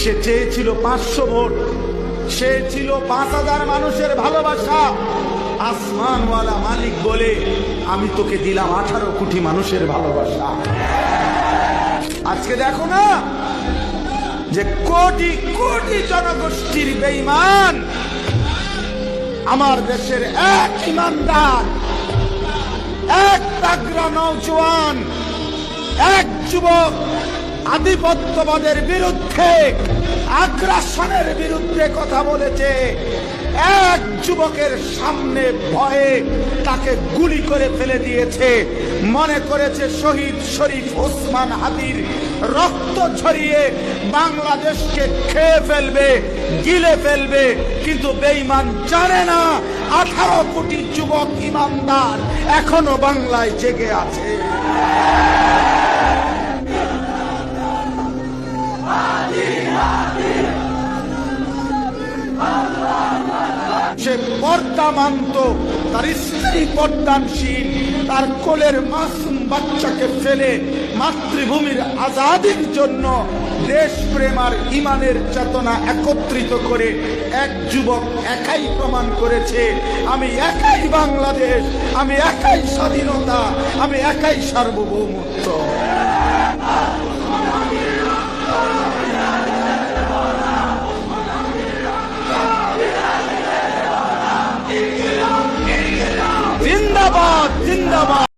সে চেয়েছিল পাঁচশো ভোট, সে ছিল পাঁচ হাজার মানুষের ভালোবাসা। আসমানওয়ালা মালিক বলে, আমি তোকে দিলাম আঠারো কোটি মানুষের ভালোবাসা। আজকে দেখো না যে কোটি কোটি জনগোষ্ঠীর বেঈমান আমার দেশের এক ইমানদার, এক তাগরা নৌজওয়ান এক যুবক আধিপত্যবাদের বিরুদ্ধে, আগ্রাসনের বিরুদ্ধে কথা বলেছে। এক যুবকের সামনে ভয়ে তাকে গুলি করে ফেলে দিয়েছে। মনে করেছে শহীদ শরীফ ওসমান হাদির রক্ত ঝরিয়ে বাংলাদেশকে খেয়ে ফেলবে, গিলে ফেলবে, কিন্তু বেঈমান জানে না, আঠারো কোটি যুবক ইমানদার এখনও বাংলায় জেগে আছে। সে পর্দা মানত তার স্ত্রী পর্দানশীল, তার কোলের মাসুম বাচ্চাকে ফেলে মাতৃভূমির আজাদির জন্য দেশপ্রেম আর ইমানের চেতনা একত্রিত করে এক যুবক একাই প্রমাণ করেছে, আমি একাই বাংলাদেশ, আমি একাই স্বাধীনতা, আমি একাই সার্বভৌমত্ব। জিন্দাবাদ জিন্দাবাদ